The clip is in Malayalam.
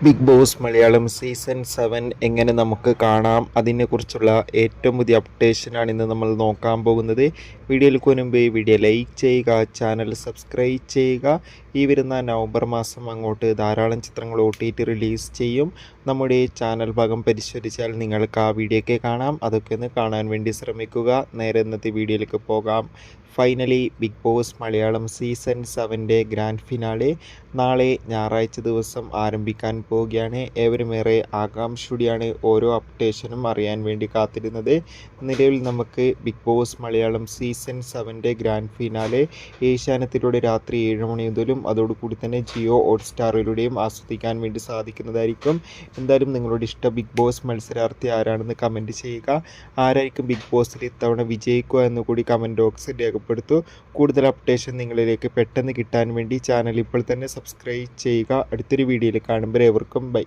Big Boss Malayalam season seven എങ്ങനെ നമുക്ക് കാണാം? അതിനെക്കുറിച്ചുള്ള ഏറ്റവും പുതിയ അപ്ഡേഷനാണ് ഇന്ന് നമ്മൾ നോക്കാൻ പോകുന്നത്. വീഡിയോയിൽ മുൻപ് വീഡിയോ ലൈക്ക് ചെയ്യുക ചാനൽ സബ്സ്ക്രൈബ് ചെയ്യുക. ഈ വരുന്ന നവംബർ മാസം അങ്ങോട്ട് ധാരാളം ചിത്രങ്ങൾ ഒ റിലീസ് ചെയ്യും. നമ്മുടെ ചാനൽ ഭാഗം പരിശോധിച്ചാൽ നിങ്ങൾക്ക് ആ വീഡിയോയൊക്കെ കാണാം. അതൊക്കെ ഒന്ന് കാണാൻ വേണ്ടി ശ്രമിക്കുക. നേരെ ഇന്നത്തെ വീഡിയോയിലേക്ക് പോകാം. Finally Big Boss Malayalam season സെവന്റെ grand finale നാളെ ഞായറാഴ്ച ദിവസം ആരംഭിക്കാൻ പോവുകയാണ്. ഏവരുമേറെ ആകാംക്ഷയോടെയാണ് ഓരോ അപ്ഡേഷനും അറിയാൻ വേണ്ടി കാത്തിരുന്നത്. നിലവിൽ നമുക്ക് ബിഗ് ബോസ് മലയാളം സീസൺ സെവന്റെ ഗ്രാൻഡ് ഫിനാലെ ഏഷ്യാനത്തിലൂടെ രാത്രി ഏഴ് മണി മുതലും അതോടുകൂടി തന്നെ ജിയോ ഹോട്ട്സ്റ്റാറിലൂടെയും ആസ്വദിക്കാൻ വേണ്ടി സാധിക്കുന്നതായിരിക്കും. എന്തായാലും നിങ്ങളുടെ ഇഷ്ട ബിഗ് ബോസ് മത്സരാർത്ഥി ആരാണെന്ന് കമന്റ് ചെയ്യുക. ആരായിരിക്കും ബിഗ് ബോസിൽ ഇത്തവണ വിജയിക്കുക എന്ന് കൂടി കമന്റ് ബോക്സിൽ രേഖപ്പെടുത്തു. കൂടുതൽ അപ്ഡേഷൻ നിങ്ങളിലേക്ക് പെട്ടെന്ന് കിട്ടാൻ വേണ്ടി ചാനൽ ഇപ്പോൾ തന്നെ സബ്സ്ക്രൈബ് ചെയ്യുക. അടുത്തൊരു വീഡിയോയിൽ കാണുമ്പോൾ ഏവർക്കും ബൈ